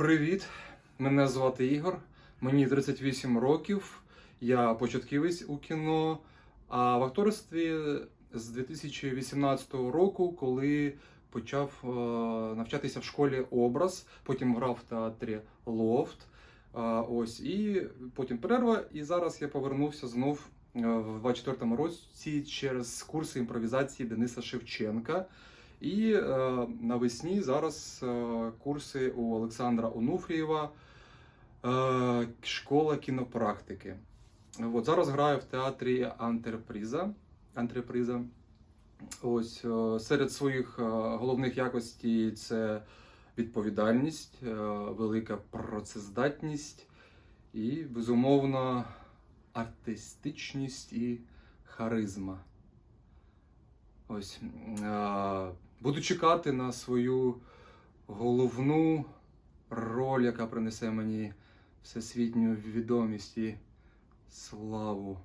Привіт! Мене звати Ігор. Мені 38 років. Я початківець у кіно. А в акторстві з 2018 року, коли почав е, навчатися в школі образ, потім грав в театрі Лофт. Е, ось і потім перерва. І зараз я повернувся знов е, в 24-му році через курси імпровізації Дениса Шевченка. І е, навесні зараз е, курси у Олександра Онуфрієва е, школа кінопрактики. От зараз граю в театрі Антреприза. Антреприза. Ось серед своїх головних якостей це відповідальність, велика працездатність і, безумовно, артистичність і харизма. Ось. Буду чекати на свою головну роль, яка принесе мені всесвітню відомість і славу.